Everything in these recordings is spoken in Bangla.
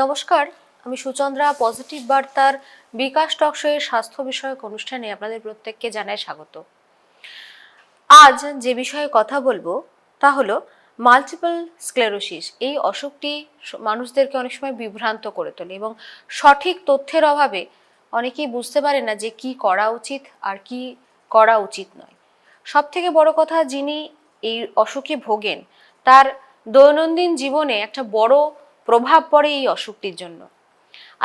নমস্কার, আমি সুচন্দ্রা, পজিটিভ বার্তার বিকাশ টকশোয়ের স্বাস্থ্য বিষয়ক অনুষ্ঠানে আপনাদের প্রত্যেককে জানাই স্বাগত। আজ যে বিষয়ে কথা বলব তা হলো মাল্টিপল স্ক্লেরোসিস এই অসুখটি মানুষদেরকে অনেক সময় বিভ্রান্ত করে তোলে এবং সঠিক তথ্যের অভাবে অনেকেই বুঝতে পারে না যে কি করা উচিত আর কি করা উচিত নয়। সব থেকে বড় কথা যিনি এই অসুখে ভোগেন, তার দৈনন্দিন জীবনে একটা বড় প্রভাব পড়ে এই অসুখটির জন্য।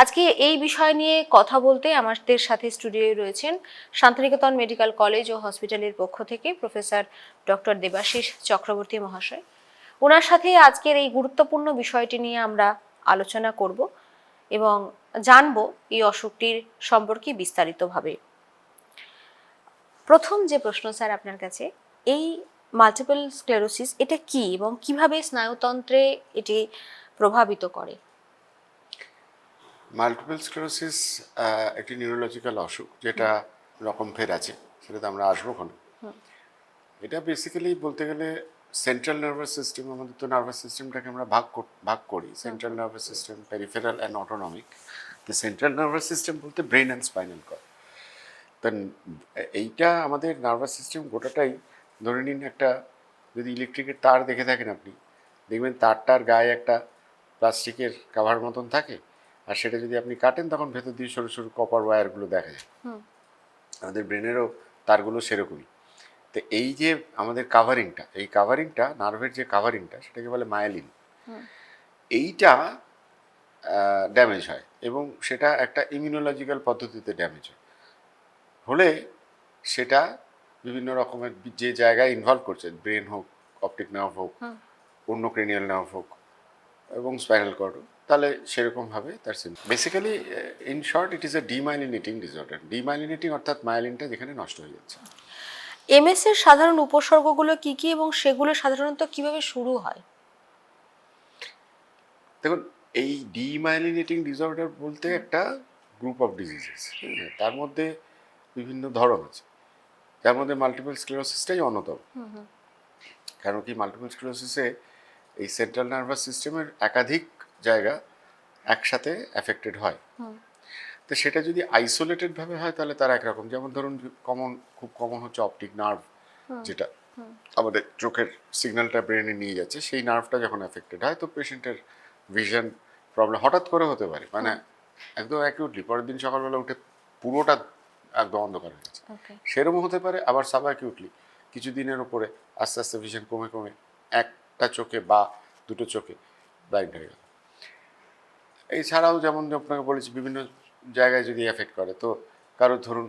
আজকে এই বিষয় নিয়ে কথা বলতে আমাদের সাথে স্টুডিওয়ে রয়েছেন শান্তিনিকেতন মেডিকেল কলেজ ও হসপিটালের পক্ষ থেকে প্রফেসর ডক্টর দেবাশিস চক্রবর্তী মহাশয়। ওনার সাথে আজকের এই গুরুত্বপূর্ণ বিষয়টি নিয়ে আমরা আলোচনা করব এবং জানব এই অসুখটির সম্পর্কে বিস্তারিতভাবে। প্রথম যে প্রশ্ন স্যার আপনার কাছে, এই মাল্টিপল স্ক্লেরোসিস এটা কি এবং কীভাবে স্নায়ুতন্ত্রে এটি প্রভাবিত করে। মাল্টিপল স্ক্লেরোসিস একটি নিউরোলজিক্যাল অসুখ যেটা রকম ফের আছে সেটাতে আমরা আসব কোনো এটা বেসিক্যালি বলতে গেলে সেন্ট্রাল নার্ভাস সিস্টেম আমাদের তো নার্ভাস সিস্টেমটাকে আমরা ভাগ ভাগ করি। Central nervous system peripheral and autonomic তো সেন্ট্রাল নার্ভাস সিস্টেম বলতে ব্রেন অ্যান্ড স্পাইনাল কর তা এইটা আমাদের নার্ভাস সিস্টেম গোটাটাই ধরে নিন একটা যদি ইলেকট্রিকের তার দেখে থাকেন আপনি দেখবেন তারটার গায়ে একটা প্লাস্টিকের কাভার মতন থাকে আর সেটা যদি আপনি কাটেন তখন ভেতর দিয়ে সরু সরু কপার ওয়্যারগুলো দেখা যায়। আমাদের ব্রেনেরও তারগুলো সেরকমই। তো এই যে আমাদের কাভারিংটা এই কাভারিংটা নার্ভের যে কাভারিংটা সেটাকে বলে মায়ালিন এইটা ড্যামেজ হয় এবং সেটা একটা ইমিউনোলজিক্যাল পদ্ধতিতে ড্যামেজ হয়। হলে সেটা বিভিন্ন রকমের যে জায়গায় ইনভলভ করছে ব্রেন হোক অপটিক নার্ভ হোক অন্য ক্রেনিয়াল নার্ভ হোক এবং স্পাইনাল কর্ড তাহলে সেরকমভাবে তার basically in short it is a demyelinating disorder demyelinating অর্থাৎ মাইলিনটা যেখানে নষ্ট হয়ে যাচ্ছে। এমএস এর সাধারণ উপসর্গগুলো কি কি এবং সেগুলো সাধারণত কীভাবে শুরু হয়? দেখুন এই ডিমাইলিনেটিং ডিসঅর্ডার বলতে একটা গ্রুপ অফ ডিজিজেস তার মধ্যে বিভিন্ন ধরন আছে। যার মধ্যে মাল্টিপল স্ক্লেরোসিসটাই অন্যতম। কারণ কি মাল্টিপল স্ক্লেরোসিসে এই সেন্ট্রাল নার্ভাস সিস্টেমের একাধিক জায়গা একসাথে অ্যাফেক্টেড হয়। তো সেটা যদি আইসোলেটেড ভাবে হয় তাহলে তার একরকম। যেমন ধরুন কমন খুব কমন হচ্ছে অপটিক নার্ভ যেটা আমাদের চোখের সিগন্যালটা ব্রেনে নিয়ে যাচ্ছে সেই নার্ভটা যখন অ্যাফেক্টেড হয় তো পেশেন্টের ভিশন প্রবলেম হঠাৎ করে হতে পারে। মানে একদম অ্যাকিউটলি পরের দিন সকালবেলা উঠে পুরোটা একদম অন্ধকার হয়ে গেছে সেরকম হতে পারে আবার সাব অ্যাকিউটলি কিছু দিনের ওপরে আস্তে আস্তে ভিশন কমে কমে একটা চোখে বা দুটো চোখে ব্লাইন্ড হয়ে গেল। এছাড়াও যেমন আপনাকে বলেছি বিভিন্ন জায়গায় যদি এফেক্ট করে তো কারও ধরুন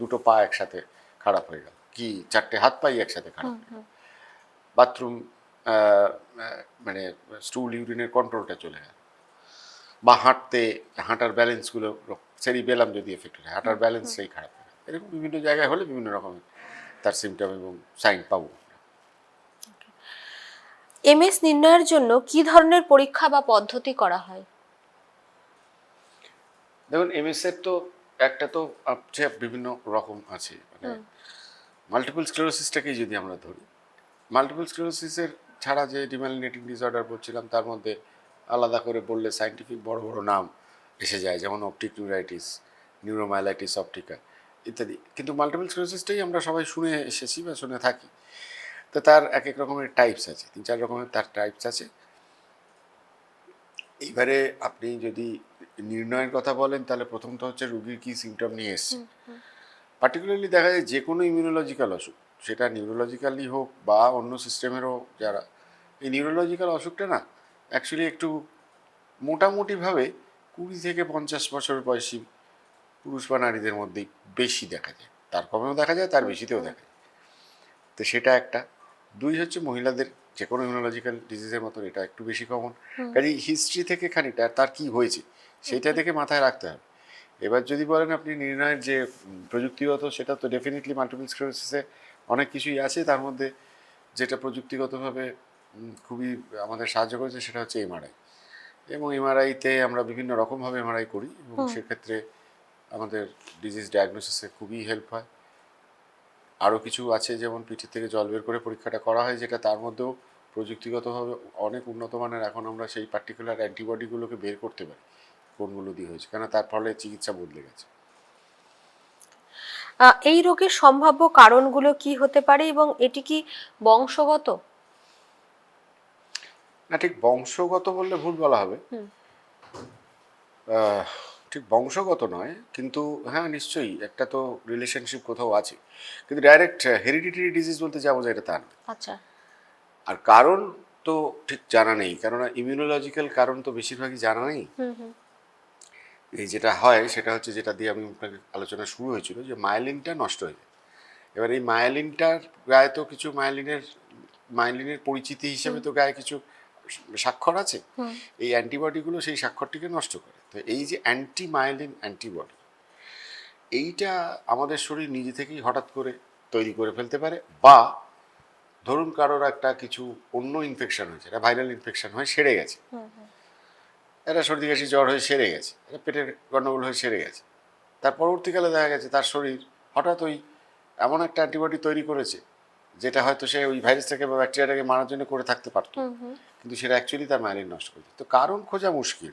দুটো পা একসাথে খারাপ হয়ে গেল কি চারটে হাত পাই একসাথে খারাপ হয়ে বাথরুম মানে স্টুল ইউরিনের কন্ট্রোলটা চলে গেল। বা হাঁটতে হাঁটার ব্যালেন্সগুলো সেরি বেলাম যদি এফেক্ট হয় হাঁটার ব্যালেন্স সেই খারাপ হয়ে গেল। এরকম বিভিন্ন জায়গায় হলে বিভিন্ন রকমের তার সিমটম এবং সাইন পাবো। এমএস নির্ণয়ের জন্য কি ধরনের পরীক্ষা বা পদ্ধতি করা হয়? দেখুন এমএসের তো একটা তো বিভিন্ন রকম আছে। মানে মাল্টিপল স্ক্লেরোসিসটাকেই যদি আমরা ধরি মাল্টিপল স্ক্লেরোসিসের ছাড়া যে ডিমালিনেটিং ডিসঅর্ডার বলছিলাম তার মধ্যে আলাদা করে বললে সাইন্টিফিক বড় বড় নাম এসে যায় যেমন অপটিক নিউরাইটিস নিউরোমাইলাইটিস অপটিকা ইত্যাদি। কিন্তু মাল্টিপল স্ক্লেরোসিসটাই আমরা সবাই শুনে এসেছি বা শুনে থাকি। তো তার এক এক রকমের টাইপস আছে তিন চার রকমের তার টাইপস আছে। এইবারে আপনি যদি নির্ণয়ের কথা বলেন তাহলে প্রথমত হচ্ছে রুগীর কি সিমটম নিয়ে এসছে। পার্টিকুলারলি দেখা যায় যে কোনো ইমিউনোলজিক্যাল অসুখ সেটা নিউরোলজিক্যালি হোক বা অন্য সিস্টেমেরও যারা এই নিউরোলজিক্যাল অসুখটা না অ্যাকচুয়ালি একটু মোটামুটিভাবে কুড়ি থেকে পঞ্চাশ বছর বয়সী পুরুষ বা নারীদের মধ্যেই বেশি দেখা যায়। তার কমেও দেখা যায় তার বেশিতেও দেখা যায়। তো সেটা একটা। দুই হচ্ছে মহিলাদের যে কোনো ইমিউনোলজিক্যাল ডিজিজের মতন এটা একটু বেশি কমন কাজে হিস্ট্রি থেকে খানিকটা তার কি হয়েছে সেটা থেকে মাথায় রাখতে হবে। এবার যদি বলেন আপনি নির্ণয়ের যে প্রযুক্তিগত সেটা তো ডেফিনেটলি মাল্টিপল স্ক্লেরোসিসে অনেক কিছুই আছে তার মধ্যে যেটা প্রযুক্তিগতভাবে খুবই আমাদের সাহায্য করেছে সেটা হচ্ছে এমআরআই এবং এমআরআইতে আমরা বিভিন্ন রকমভাবে এমআরআই করি এবং সেক্ষেত্রে আমাদের ডিজিজ ডায়াগনোসিসে খুবই হেল্প হয়। আরও কিছু আছে যেমন পিঠের থেকে জল বের করে পরীক্ষাটা করা হয় যেটা তার মধ্যেও প্রযুক্তিগতভাবে অনেক উন্নত মানের। এখন আমরা সেই পার্টিকুলার অ্যান্টিবডিগুলোকে বের করতে পারি কোনগুলো দিয়ে হয়েছে কেন তার ফলে চিকিৎসা বদলে গেছে। এই রোগের সম্ভাব্য কারণগুলো কি হতে পারে এবং এটি কি বংশগত? না ঠিক বংশগত বললে ভুল বলা হবে। আহ, ঠিক বংশগত নয় কিন্তু হ্যাঁ নিশ্চয়ই একটা তো রিলেশনশিপ কোথাও আছে। কিন্তু ডাইরেক্ট হেরিডিটারি ডিজিজ বলতে যাব যে এটা তা না। আচ্ছা। আর কারণ তো ঠিক জানা নেই কেননা ইমিউনোলজিক্যাল কারণ তো বেশিরভাগই জানা নেই। এই যেটা হয় সেটা হচ্ছে যেটা দিয়ে আমি আপনাকে আলোচনা শুরু হয়েছিল যে মায়োলিনটা নষ্ট হয়ে যায়। এবার এই মায়োলিনটার গায়ে তো কিছু মায়োলিনের মায়োলিনের পরিচিতি হিসেবে তো গায়ে কিছু স্বাক্ষর আছে। এই অ্যান্টিবডিগুলো সেই স্বাক্ষরটিকে নষ্ট করে। তো এই যে অ্যান্টি মায়োলিন অ্যান্টিবডি এইটা আমাদের শরীর নিজে থেকেই হঠাৎ করে তৈরি করে ফেলতে পারে বা ধরুন কারোর একটা কিছু অন্য ইনফেকশন হয়েছে এটা ভাইরাল ইনফেকশন হয়ে সেরে গেছে। এটা সর্দি কাশি জ্বর হয়ে সেরে গেছে একটা পেটের গণ্ডগোল হয়ে সেরে গেছে। তার পরবর্তীকালে দেখা গেছে তার শরীর হঠাৎ ওই এমন একটা অ্যান্টিবডি তৈরি করেছে যেটা হয়তো সে ওই ভাইরাসটাকে বা ব্যাকটেরিয়াটাকে মারার জন্য করে থাকতে পারতো। কিন্তু সেটা অ্যাকচুয়ালি তার মাইলিন নষ্ট করে দিত। তো কারণ খোঁজা মুশকিল।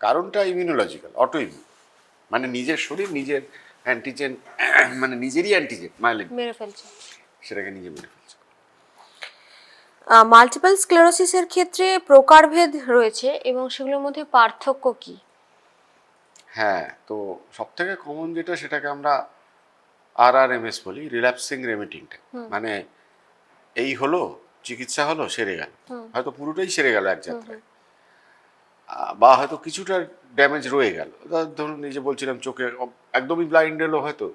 কারণটা ইমিউনোলজিক্যাল অটো ইমিউন মানে নিজের শরীর নিজের অ্যান্টিজেন মানে নিজেরই অ্যান্টিজেন মাইলিন মেরে ফেলছে। সেটাকে নিজে মেরে ফেলছে। মাল্টিপল স্ক্লেরোসিসের ক্ষেত্রে প্রকারভেদ রয়েছে এবং সেগুলোর মধ্যে পার্থক্য কি? হ্যাঁ তো সব থেকে কমন যেটা সেটাকে আমরা আর আর এম এস বলি রিল্যাপসিং রেমিটিংটা মানে এই হলো চিকিৎসা হলো সেরে গেল। হয়তো পুরোটাই সেরে গেল এক যাত্রায়। বা হয়তো কিছুটা ড্যামেজ রয়ে গেল। ধরুন এই যে বলছিলাম চোখে একদমই ব্লাইন্ড এলো হয়তো।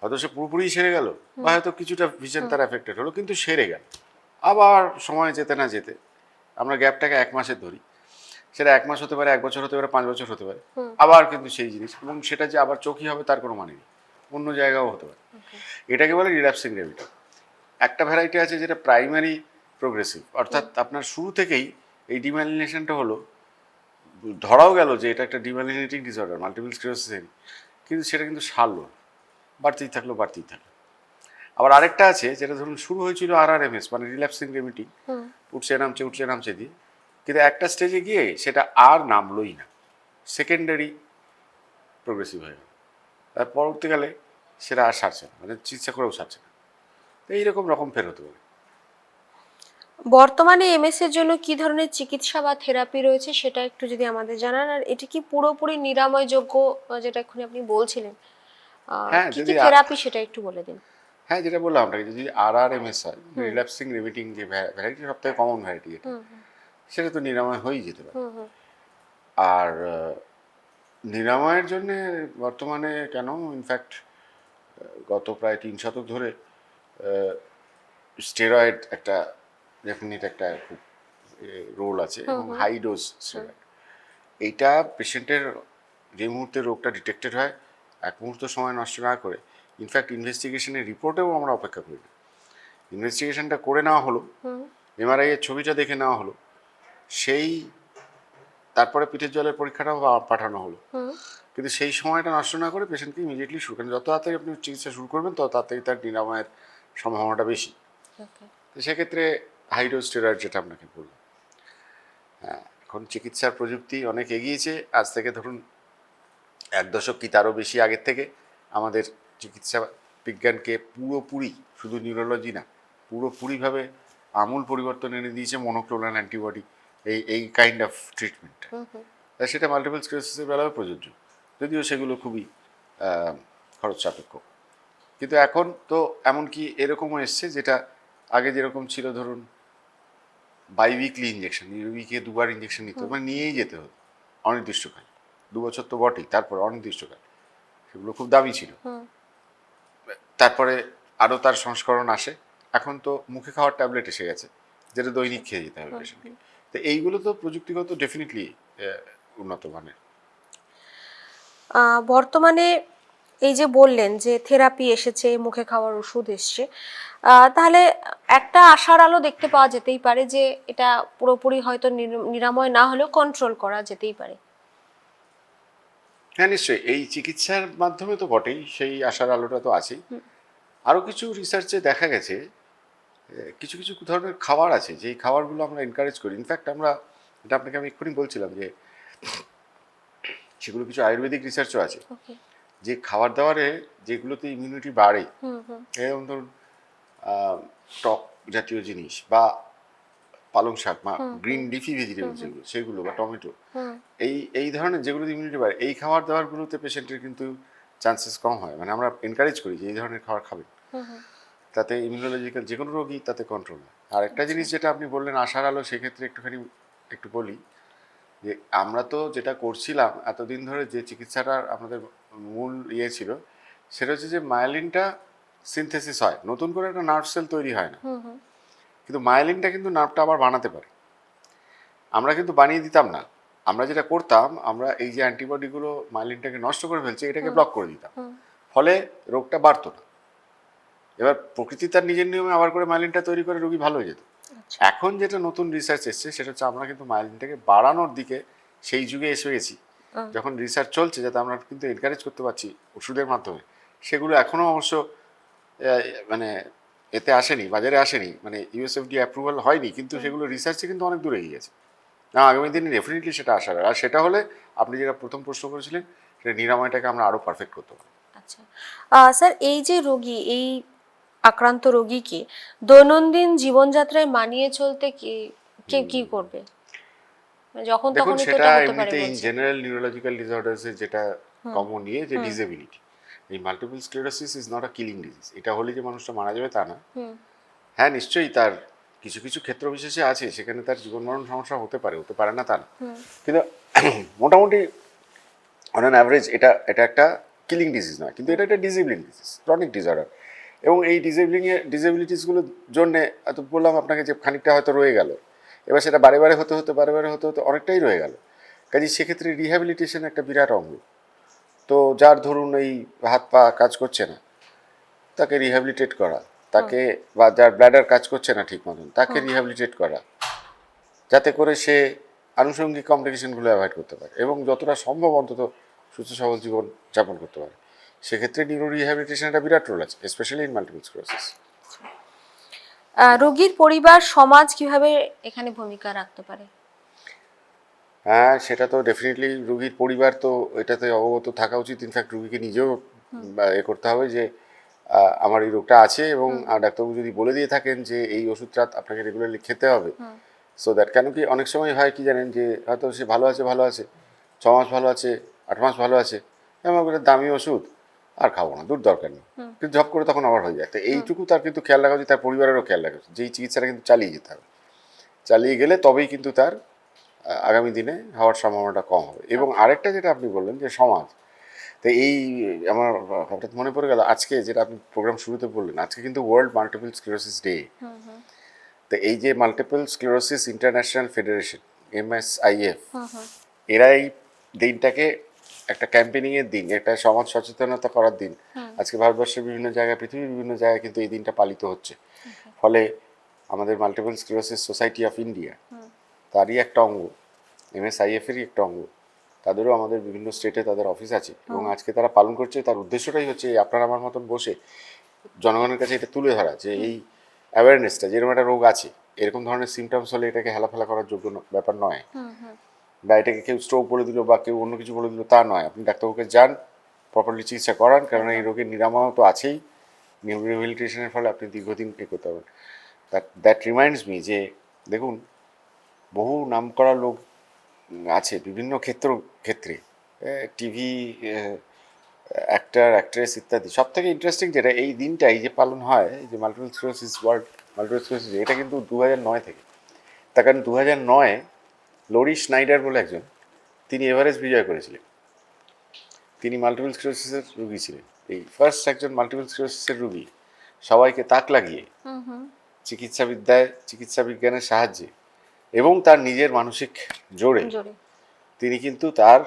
হয়তো সে পুরোপুরি সেরে গেল বা হয়তো কিছুটা ভিশন তার এফেক্টেড হলো কিন্তু সেরে গেল। আবার সময় যেতে না যেতে আমরা গ্যাপটাকে এক মাসের ধরি। সেটা এক মাস হতে পারে এক বছর হতে পারে পাঁচ বছর হতে পারে। আবার কিন্তু সেই জিনিস এবং সেটা যে আবার চোখই হবে তার কোনো মানে নেই। অন্য জায়গাও হতে পারে। এটাকে বলে রিল্যাপসিং রেমিটি একটা ভ্যারাইটি আছে যেটা প্রাইমারি প্রোগ্রেসিভ অর্থাৎ আপনার শুরু থেকেই এই ডিম্যালিনেশনটা হলো ধরাও গেল যে এটা একটা ডিমালিনেটিং ডিসঅর্ডার মাল্টিপল স্ক্লেরোসিস কিন্তু সেটা কিন্তু সারলো। বাড়তেই থাকল বাড়তেই থাকল। আবার আরেকটা আছে যেটা ধরুন শুরু হয়েছিল আর আর এম এস মানে রিল্যাপসিং রেমিটি উঠছে নামছে উঠছে নামছে দিয়ে। কিন্তু একটা স্টেজে গিয়ে সেটা আর নামলোই না। সেকেন্ডারি প্রোগ্রেসিভ হয়ে গেল। তার পরবর্তীকালে সেটা আর সারছে না মানে চিকিৎসা করেও সারছে না। তো এইরকম রকম ফের হতে পারে। বর্তমানে এমএস এর জন্য কি ধরনের চিকিৎসা বা থেরাপি রয়েছে সেটা একটু যদি আমাদের জানান। আর এটি কি পুরোপুরি নিরাময়যোগ্য যেটা এক্ষুনি আপনি বলছিলেন? হ্যাঁ, কি কি যদি থেরাপি সেটা একটু বলে দিন। হ্যাঁ যেটা বললাম আপনাকে যদি আর আর এম এস হয় রিল্যাপসিং রিমিটিং যে ভ্যারাইটি সব থেকে কমন ভ্যারাইটি হুম সেটা তো নিরাময় হয়েই যেতে পারে। আর নিরাময়ের জন্য বর্তমানে কেন? ইনফ্যাক্ট গত প্রায় তিন শতক ধরে স্টেরয়েড একটা ডেফিনিট একটা খুব রোল আছে এবং হাই ডোজ এইটা পেশেন্টের যে মুহূর্তে রোগটা ডিটেক্টেড হয় এক মুহূর্ত সময় নষ্ট না করে ইনফ্যাক্ট ইনভেস্টিগেশনের রিপোর্টেও আমরা অপেক্ষা করি না। ইনভেস্টিগেশনটা করে নেওয়া হলো এমআরআই এর ছবিটা দেখে নেওয়া হলো সেই তারপরে পিঠের জলের পরীক্ষাটাও পাঠানো হলো। কিন্তু সেই সময়টা নষ্ট না করে পেশেন্টকে ইমিডিয়েটলি শুরু করেন। যত তাড়াতাড়ি আপনি চিকিৎসা শুরু করবেন তত তাড়াতাড়ি তার নিরাময়ের সম্ভাবনাটা বেশি। তো সেক্ষেত্রে হাইড্রোজ স্টেরয়েড যেটা আপনাকে বললাম। হ্যাঁ এখন চিকিৎসার প্রযুক্তি অনেক এগিয়েছে। আজ থেকে ধরুন এক দশক কি তারও বেশি আগের থেকে আমাদের চিকিৎসা বিজ্ঞানকে পুরোপুরি শুধু নিউরোলজি না পুরোপুরিভাবে আমূল পরিবর্তন এনে দিয়েছে মনোক্লোনাল অ্যান্টিবডি এই এই kind of treatment hmm hmm. সেটা মাল্টিপল স্ক্লেরোসিসের বেলাও প্রযোজ্য। যদিও সেগুলো খুবই খরচ সাপেক্ষ কিন্তু এখন তো এমনকি এরকমও এসছে যেটা আগে যেরকম ছিল ধরুন বাই উইকলি ইঞ্জেকশন উইকে দুবার ইঞ্জেকশন নিতে মানে নিয়েই যেতে হতো অনির্দিষ্টকাল। দু বছর তো বটেই তারপর অনির্দিষ্টকাল। সেগুলো খুব দামি ছিল। তারপরে আরও তার সংস্করণ আসে। এখন তো মুখে খাওয়ার ট্যাবলেট এসে গেছে যেটা দৈনিক খেয়ে যেতে হবে পেশেন্টকে তো এইগুলো তো প্রযুক্তিগত ডেফিনেটলি উন্নত মানের। বর্তমানে এই যে বললেন যে থেরাপি এসেছে মুখে খাওয়ার ওষুধ এসছে তাহলে একটা আশার আলো দেখতে পাওয়া যেতেই পারে যে এটা পুরোপুরি হয়তো নির- নিরাময় না হলেও কন্ট্রোল করা যেতেই পারে। হ্যাঁ নিশ্চয়ই। এই চিকিৎসার মাধ্যমে তো বটেই সেই আশার আলোটা তো আছেই। আরও কিছু রিসার্চে দেখা গেছে কিছু কিছু ধরনের খাবার আছে যেই খাবারগুলো আমরা এনকারেজ করি। ইনফ্যাক্ট আমরা এটা আপনাকে আমি এক্ষুনি বলছিলাম যে সেগুলো কিছু আয়ুর্বেদিক রিসার্চও আছে। যে খাবার দাবারে যেগুলোতে ইমিউনিটি বাড়ে যেমন ধরুন টক জাতীয় জিনিস বা পালং শাক বা গ্রিন লিফি ভেজিটেবল যেগুলো সেগুলো বা টমেটো এই এই ধরনের যেগুলো ইমিউনিটি বাড়ে এই খাবার দাবারগুলোতে পেশেন্টের কিন্তু চান্সেস কম হয়। মানে আমরা এনকারেজ করি যে এই ধরনের খাবার খাবেন। তাতে ইমিউনোলজিক্যাল যে কোনো রোগই তাতে কন্ট্রোল হয়। আর একটা জিনিস যেটা আপনি বললেন আশার আলো সেক্ষেত্রে একটুখানি একটু বলি যে আমরা তো যেটা করছিলাম এতদিন ধরে যে চিকিৎসাটার আমাদের মূল ইয়ে ছিল সেটা হচ্ছে যে মায়ালিনটা সিনথেসিস হয়। নতুন করে একটা নার্ভ সেল তৈরি হয় না। কিন্তু মায়ালিনটা কিন্তু নার্ভটা আবার বানাতে পারে। আমরা কিন্তু বানিয়ে দিতাম না। আমরা যেটা করতাম আমরা এই যে অ্যান্টিবডিগুলো মায়ালিনটাকে নষ্ট করে ফেলছে এটাকে ব্লক করে দিতাম। ফলে রোগটা বাড়তো না। এবার প্রকৃতি তার নিজের নিয়মে আবার করে মাইলিনটা তৈরি করে রোগী ভালো হয়ে যেত। এখন যেটা নতুন রিসার্চ এসছে সেটা হচ্ছে আমরা কিন্তু মাইলিনটাকে বাড়ানোর দিকে সেই যুগে এসে গেছি। যখন রিসার্চ চলছে যাতে আমরা কিন্তু এনকারেজ করতে পারছি ওষুধের মাধ্যমে সেগুলো এখনও অবশ্য মানে এতে আসেনি বাজারে আসেনি মানে ইউএসএফডি অ্যাপ্রুভাল হয়নি কিন্তু সেগুলো রিসার্চে কিন্তু অনেক দূরে এগিয়ে গেছে। না আগামী দিনে ডেফিনেটলি সেটা আসার আর সেটা হলে আপনি যেটা প্রথম প্রশ্ন করেছিলেন সেটা নিরাময়টাকে আমরা আরও পারফেক্ট করতে পারব। আচ্ছা। স্যার এই যে রোগী এই আক্রান্ত রোগীকে দৈনন্দিন জীবনযাত্রায় মানিয়ে চলতে কি কে কি করবে? মানে যখন দেখুন তখনই তো সেটা এমনিতে ইন জেনারেল নিউরোলজিক্যাল ডিসঅর্ডার্স যেটা কমন নিয়ে যে ডিসেবিলিটি এই multiple sclerosis is not a killing disease এটা হলে যে মানুষটা মারা যাবে তা না। হ্যাঁ নিশ্চয়ই তার কিছু কিছু ক্ষেত্র বিশেষে আছে সেখানে তার জীবন মরণ সমস্যা হতে পারে হতে পারে না তা না। কিন্তু মোটামুটি অন অ্যান অ্যাভারেজ এটা এটা একটা কিলিং ডিজিজ নয় কিন্তু এটা একটা ডিসেবলিং ডিজিজ ক্রনিক ডিসঅর্ডার এবং এই ডিসেবলিং এর ডিসেবিলিটিসগুলোর জন্য এত বললাম আপনাকে যে খানিকটা হয়তো রয়ে গেল। এবার সেটা বারে বারে হতে হতে বারে বারে হতে হতে অনেকটাই রয়ে গেল। কাজে সেক্ষেত্রে রিহ্যাবিলিটেশন একটা বিরাট অঙ্গ। তো যার ধরুন এই হাত পা কাজ করছে না তাকে রিহ্যাবিলিটেট করা তাকে বা যার ব্লাডার কাজ করছে না ঠিক মতন তাকে রিহ্যাবিলিটেট করা। যাতে করে সে আনুষঙ্গিক কমপ্লিকেশনগুলো অ্যাভয়েড করতে পারে এবং যতটা সম্ভব অন্তত সুস্থ সবল জীবন যাপন করতে পারে। সেক্ষেত্রে নিউরো রিহ্যাবিলিটেশন একটা বিরাট রোল আছে স্পেশালি ইন মাল্টিপল স্ক্লেরোসিস রোগীর পরিবার সমাজ কীভাবে এখানে ভূমিকা রাখতে পারে? হ্যাঁ সেটা তো ডেফিনেটলি রুগীর পরিবার তো এটাতে অবগত থাকা উচিত। ইনফ্যাক্ট রুগীকে নিজেও এ করতে হবে যে আমার এই রোগটা আছে এবং ডাক্তারবাবু যদি বলে দিয়ে থাকেন যে এই ওষুধটা আপনাকে রেগুলারলি খেতে হবে সো দ্যাট কেন কি অনেক সময় হয় কি জানেন যে হয়তো সে ভালো আছে ভালো আছে ছ মাস ভালো আছে আট মাস ভালো আছে করে দামি ওষুধ আর খাব না দূর দরকার নেই। কিন্তু জব করে তখন আবার হয়ে যায়। তো এইটুকু তার কিন্তু খেয়াল রাখা উচিত তার পরিবারেরও খেয়াল রাখা উচিত। যেই চিকিৎসাটা কিন্তু চালিয়ে যেতে হবে। চালিয়ে গেলে তবেই কিন্তু তার আগামী দিনে হওয়ার সম্ভাবনাটা কম হবে। এবং আরেকটা যেটা আপনি বললেন যে সমাজ তো এই আমার হঠাৎ মনে পড়ে গেল আজকে যেটা আপনি প্রোগ্রাম শুরুতে বললেন আজকে কিন্তু ওয়ার্ল্ড মাল্টিপল স্ক্লেরোসিস ডে তো এই যে multiple sclerosis international federation MSIF এরা এই দিনটাকে একটা ক্যাম্পেনিং এর দিন একটা সমাজ সচেতনতা করার দিন। আজকে ভারতবর্ষের বিভিন্ন জায়গায় পৃথিবীর বিভিন্ন জায়গায় কিন্তু এই দিনটা পালিত হচ্ছে। ফলে আমাদের multiple sclerosis society of India তারই একটা অঙ্গ এমএসআইএফ এরই একটা অঙ্গ। তাদেরও আমাদের বিভিন্ন স্টেটে তাদের অফিস আছে এবং আজকে তারা পালন করছে তার উদ্দেশ্যটাই হচ্ছে আপনারা আমার মতন বসে জনগণের কাছে এটা তুলে ধরা যে এই অ্যাওয়ারনেসটা যেরকম একটা রোগ আছে এরকম ধরনের সিমটমস হলে এটাকে হেলাফেলা করার যোগ্য ব্যাপার নয়। বা এটাকে কেউ স্ট্রোক বলে দিল বা কেউ অন্য কিছু বলে দিল, তা নয়। আপনি ডাক্তারবাবুকে যান প্রপারলি চিকিৎসা করান কারণ এই রোগের নিরাময় তো আছেই। রিহেবিলিটেশনের ফলে আপনি দীর্ঘদিন এ করতে পারবেন। দ্যাট দ্যাট রিমাইন্ডস মি যে, দেখুন, বহু নামকরা লোক আছে বিভিন্ন ক্ষেত্র, ক্ষেত্রে টিভি অ্যাক্টার অ্যাক্ট্রেস ইত্যাদি। সব থেকে ইন্টারেস্টিং যেটা এই দিনটাই যে পালন হয় যে multiple sclerosis world multiple sclerosis এটা কিন্তু দু নয় থেকে। তার কারণ দু হাজার নয় লরি স্নাইডার বলে একজন তিনি এভারেস্ট বিজয় করেছিলেন। তিনি মাল্টিপল স্ক্লেরোসিসের রুগী ছিলেন। এই ফার্স্ট একজন মাল্টিপল স্ক্লেরোসিসের রুগী সবাইকে তাক লাগিয়ে চিকিৎসাবিদ্যায় চিকিৎসা বিজ্ঞানের সাহায্যে এবং তার নিজের মানসিক জোরে তিনি কিন্তু তার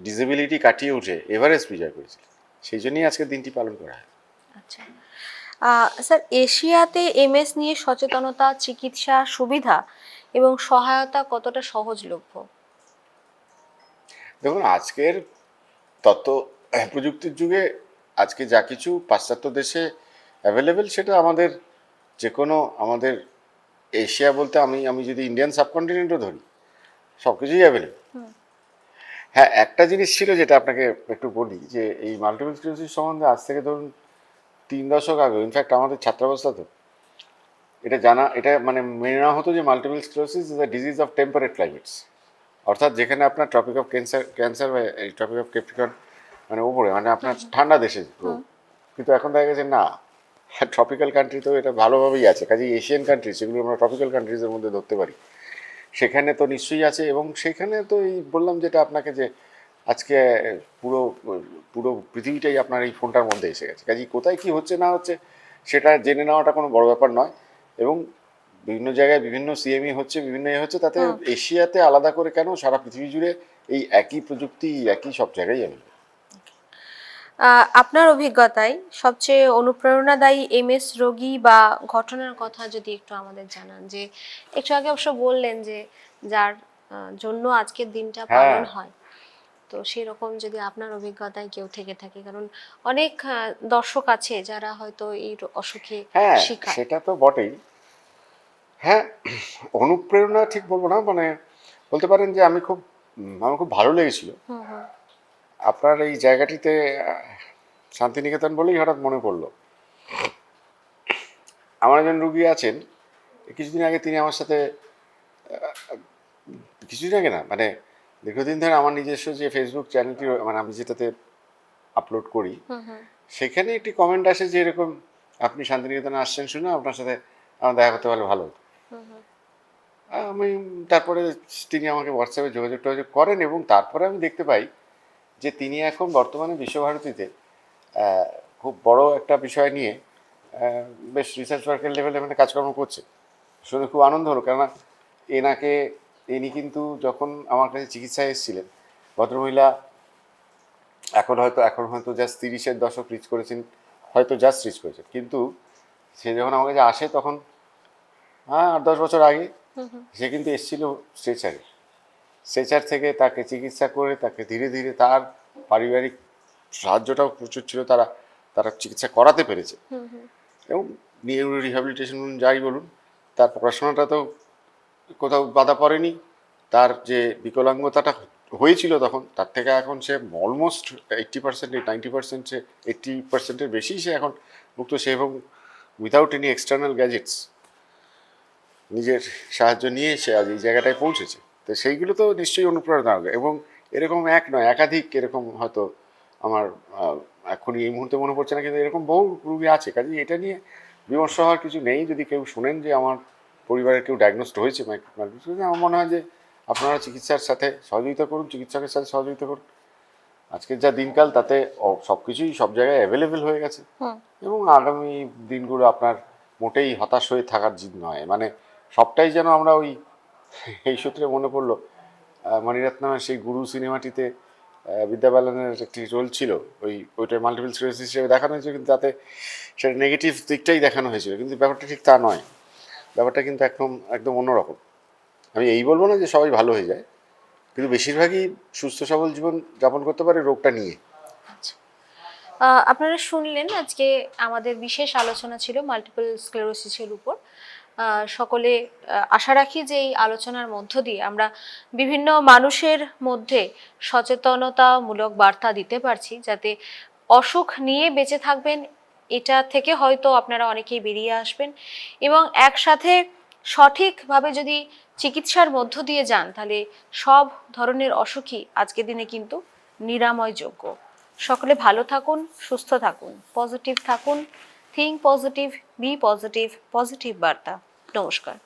ডিসেবিলিটি কাটিয়ে উঠে এভারেস্ট বিজয় করেছিলেন। সেই জন্যই আজকের দিনটি পালন করা হয়। আচ্ছা। স্যার এশিয়াতে এমএস নিয়ে সচেতনতা চিকিৎসা সুবিধা এবং সহায়তা কতটা সহজলভ্য? দেখুন আজকের তত প্রযুক্তির যুগে আজকে যা কিছু পাশ্চাত্য দেশে অ্যাভেলেবেল সেটা আমাদের যে কোনো আমাদের এশিয়া বলতে আমি আমি যদি ইন্ডিয়ান সাবকন্টিনেন্টও ধরি সব কিছুই অ্যাভেলেবল হ্যাঁ একটা জিনিস ছিল যেটা আপনাকে একটু বলি যে এই মাল্টিপল স্ক্লেরোসিস সম্বন্ধে আজ থেকে ধরুন তিন দশক আগে ইনফ্যাক্ট আমাদের ছাত্রাবস্থা তো এটা জানা এটা মানে মেনে নেওয়া হতো যে multiple sclerosis is the disease of temperate climates অর্থাৎ যেখানে আপনার ট্রপিক অফ ক্যান্সার ক্যান্সার বা এই ট্রপিক অফ ক্যাপ্রিকন মানে উপরে মানে আপনার ঠান্ডা দেশে কিন্তু এখন দেখা গেছে না ট্রপিক্যাল কান্ট্রি তো এটা ভালোভাবেই আছে কাজে এশিয়ান কান্ট্রি সেগুলো আমরা ট্রপিক্যাল কান্ট্রিজের মধ্যে ধরতে পারি। সেখানে তো নিশ্চয়ই আছে এবং সেখানে তো এই বললাম যেটা আপনাকে যে আজকে পুরো পুরো পৃথিবীটাই আপনার এই ফোনটার মধ্যে এসে গেছে। কাজে কোথায় কি হচ্ছে না হচ্ছে সেটা জেনে নেওয়াটা কোনো বড় ব্যাপার নয়। এবং বিভিন্ন জায়গায় বিভিন্ন সিএমই হচ্ছে বিভিন্ন এ হচ্ছে তাতে এশিয়াতে আলাদা করে কেন সারা পৃথিবী জুড়ে এই একই প্রযুক্তি একই সব জায়গায় আহ, আপনার অভিজ্ঞতায় সবচেয়ে অনুপ্রেরণাদায়ী এমএস রোগী বা ঘটনার কথা যদি একটু আমাদের জানান যে একটু আগে অবশ্য বললেন যে যার জন্য আজকের দিনটা হ্যাঁ। পালন হয়। তো সেরকম যদি আপনার অভিজ্ঞতায় কেউ থেকে থাকে কারণ অনেক দর্শক আছে যারা হয়তো এই অসুখে হ্যাঁ সেটা তো বটেই। হ্যাঁ অনুপ্রেরণা ঠিক বলব না মানে বলতে পারেন যে আমি খুব আমার খুব ভালো লেগেছিল। আপনার এই জায়গাটিতে শান্তিনিকেতন বলেই হঠাৎ মনে পড়ল। আমার একজন রুগী আছেন কিছুদিন আগে তিনি আমার সাথে কিছুদিন আগে না মানে দীর্ঘদিন ধরে আমার নিজস্ব যে ফেসবুক চ্যানেলটি মানে আমি যেটাতে আপলোড করি সেখানে একটি কমেন্ট আসে যে এরকম আপনি শান্তিনিকেতনে আসছেন শুনে আপনার সাথে আমার দেখা করতে পারলে ভালো হতো। আমি তারপরে তিনি আমাকে হোয়াটসঅ্যাপে যোগাযোগ টোগাযোগ করেন এবং তারপরে আমি দেখতে পাই যে তিনি এখন বর্তমানে বিশ্বভারতীতে খুব বড় একটা বিষয় নিয়ে বেশ রিসার্চ ওয়ার্কের লেভেলে মানে কাজকর্ম করছে। শুনে খুব আনন্দ হলো কেননা এনাকে ইনি কিন্তু যখন আমার কাছে চিকিৎসায় এসেছিলেন ভদ্রমহিলা এখন হয়তো এখন হয়তো জাস্ট তিরিশের দশক রিচ করেছেন হয়তো জাস্ট রিচ করেছেন কিন্তু সে যখন আমার কাছে আসে তখন হ্যাঁ আট দশ বছর আগে সে কিন্তু এসেছিল স্ট্রেচারে স্ট্রেচার থেকে তাকে চিকিৎসা করে তাকে ধীরে ধীরে তার পারিবারিক সাহায্যটাও প্রচুর ছিল তারা তারা চিকিৎসা করাতে পেরেছে। এবং নিউরো রিহ্যাবিলিটেশন যাই বলুন তার পড়াশোনাটা তো কোথাও বাধা পড়েনি। তার যে বিকলাঙ্গতাটা হয়েছিল তখন, তার থেকে এখন সে almost eighty percent ninety percent সে এইট্টি পার্সেন্টের বেশি সে এখন মুক্ত। সে এবং উইদাউট এনি এক্সটার্নাল গ্যাজেটস নিজের সাহায্য নিয়ে সে আজ এই জায়গাটায় পৌঁছেছে। তো সেইগুলো তো নিশ্চয়ই অনুপ্রেরণা হবে এবং এরকম এক নয়, একাধিক এরকম হয়তো আমার এখনই এই মুহূর্তে মনে পড়ছে না, কিন্তু এরকম বহু রুগী আছে। কাজে এটা নিয়ে বিমর্ষ হওয়ার কিছু নেই। যদি কেউ শোনেন যে আমার পরিবারের কেউ ডায়াগনোসড হয়েছে আমার মনে হয় যে আপনারা চিকিৎসার সাথে সহযোগিতা করুন চিকিৎসকের সাথে সহযোগিতা করুন। আজকের যা দিনকাল তাতে সব কিছুই সব জায়গায় অ্যাভেলেবেল হয়ে গেছে। এবং আগামী দিনগুলো আপনার মোটেই হতাশ হয়ে থাকার জিত নয়। মানে সবটাই যেন আমরা ওই এই সূত্রে মনে পড়ল মণিরত্নমের সেই গুরু সিনেমাটিতে আহ, বিদ্যা বালানের একটি রোল ছিল। ওই ওইটা মাল্টিপল স্ক্লেরোসিস হিসেবে দেখানো হয়েছিল কিন্তু তাতে সেটা নেগেটিভ দিকটাই দেখানো হয়েছিল। কিন্তু ব্যাপারটা ঠিক তা নয়। ব্যাপারটা কিন্তু একদম একদম অন্যরকম। আমি এই বলব না যে সবাই ভালো হয়ে যায় কিন্তু বেশিরভাগই সুস্থ সবল জীবন যাপন করতে পারে রোগটা নিয়ে। আহ, আপনারা শুনলেন আজকে আমাদের বিশেষ আলোচনা ছিল মাল্টিপল স্ক্লেরোসিসের উপর। সকলে আশা রাখি যে এই আলোচনার মধ্য দিয়ে আমরা বিভিন্ন মানুষের মধ্যে সচেতনতামূলক বার্তা দিতে পারছি যাতে অসুখ নিয়ে বেঁচে থাকবেন এটা থেকে হয়তো আপনারা অনেকেই বেরিয়ে আসবেন। এবং একসাথে সঠিকভাবে যদি চিকিৎসার মধ্য দিয়ে যান, তাহলে সব ধরনের অসুখই আজকে দিনে কিন্তু নিরাময়যোগ্য। সকলে ভালো থাকুন, সুস্থ থাকুন, পজিটিভ থাকুন, think positive, be positive positive বার্তা। নমস্কার।